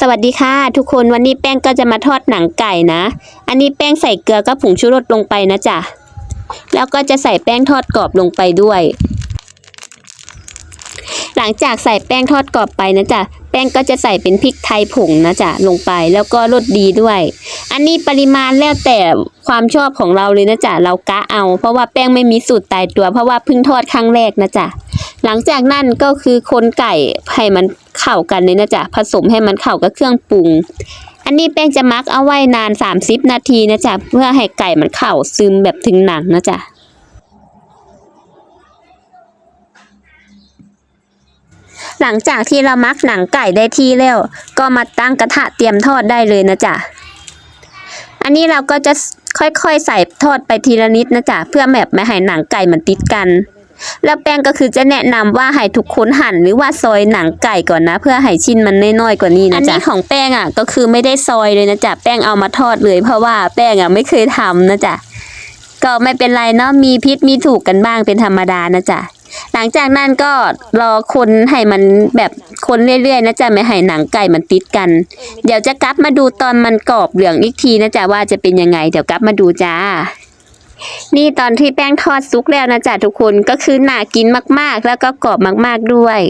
สวัสดีค่ะ ทุกคนวันนี้แป้งก็จะมาทอดหนังไก่นะ อันนี้แป้งใส่เกลือกับผงชูรสลงไปนะจ๊ะ แล้วก็จะใส่แป้งทอดกรอบลงไปด้วย หลังจากใส่แป้งทอดกรอบไปนะจ๊ะ แป้งก็จะใส่เป็นพริกไทยผงนะจ๊ะลงไปแล้วก็รสดีด้วย อันนี้ปริมาณแล้วแต่ความชอบของเราเลยนะจ๊ะเรากะเอา เพราะว่าแป้งไม่มีสูตรตายตัว เพราะว่าเพิ่งทอดครั้งแรกนะจ๊ะหลังจากนั้นก็คือคนไก่ให้มัน เข้ากันเลยนะจ๊ะผสมให้มันเข้ากับเครื่องปรุง อันนี้แป้งจะมักเอาไว้นาน 30 นาทีนะจ๊ะเพื่อให้ไก่มันเข้าซึมแบบถึงหนังนะจ๊ะหลังจากที่เรามักหนังไก่ได้ที่แล้ว ก็มาตั้งกระทะเตรียมทอดได้เลยนะจ๊ะ อันนี้เราก็จะค่อยๆใส่ทอดไปทีละนิดนะจ๊ะเพื่อแบบไม่ให้หนังไก่มันติดกัน แล้วแป้งก็คือจะแนะนำว่าให้ทุกคนหั่นหรือว่าซอยหนังไก่ก่อนนะ เพื่อให้ชิ้นมันน้อยๆกว่านี้นะจ๊ะอันนี้ของแป้งอะก็คือไม่ได้ซอยเลยนะจ๊ะแป้งเอามาทอดเลย เพราะว่าแป้งอะไม่เคยทำนะจ๊ะก็ไม่เป็นไรเนาะมีพิษมีถูกกันบ้างเป็นธรรมดานะจ๊ะหลังจากนั้นก็รอคนให้มันแบบคนเรื่อยๆนะจ๊ะไม่ให้หนังไก่มันติดกัน เดี๋ยวจะกลับมาดูตอนมันกรอบเหลืองอีกทีนะจ๊ะว่าจะเป็นยังไง เดี๋ยวกลับมาดูจ้า นี่ตอนที่แป้งทอดซุกแล้วนะจ๊ะทุกคนก็คือหนากินมากๆ แล้วก็กรอบมากๆด้วย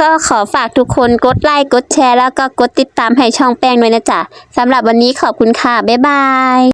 ก็ขอฝากทุกคนกดไลค์กดแชร์แล้วก็กดติดตามให้ช่องแป้งด้วยนะจ๊ะสำหรับวันนี้ขอบคุณค่ะ บ๊ายบาย